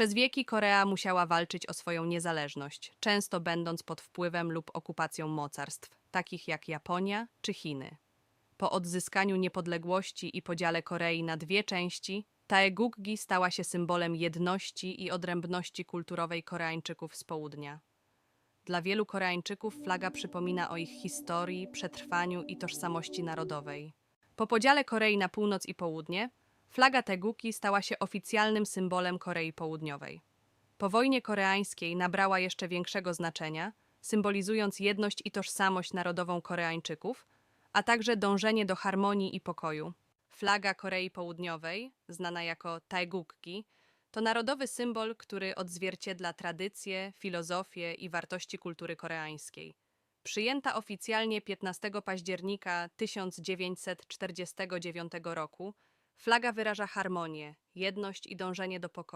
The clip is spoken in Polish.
Przez wieki Korea musiała walczyć o swoją niezależność, często będąc pod wpływem lub okupacją mocarstw, takich jak Japonia czy Chiny. Po odzyskaniu niepodległości i podziale Korei na dwie części, Taegukgi stała się symbolem jedności i odrębności kulturowej Koreańczyków z południa. Dla wielu Koreańczyków flaga przypomina o ich historii, przetrwaniu i tożsamości narodowej. Po podziale Korei na północ i południe, flaga Teguki stała się oficjalnym symbolem Korei Południowej. Po wojnie koreańskiej nabrała jeszcze większego znaczenia, symbolizując jedność i tożsamość narodową Koreańczyków, a także dążenie do harmonii i pokoju. Flaga Korei Południowej, znana jako Taegukgi, to narodowy symbol, który odzwierciedla tradycje, filozofię i wartości kultury koreańskiej. Przyjęta oficjalnie 15 października 1949 roku, flaga wyraża harmonię, jedność i dążenie do pokoju.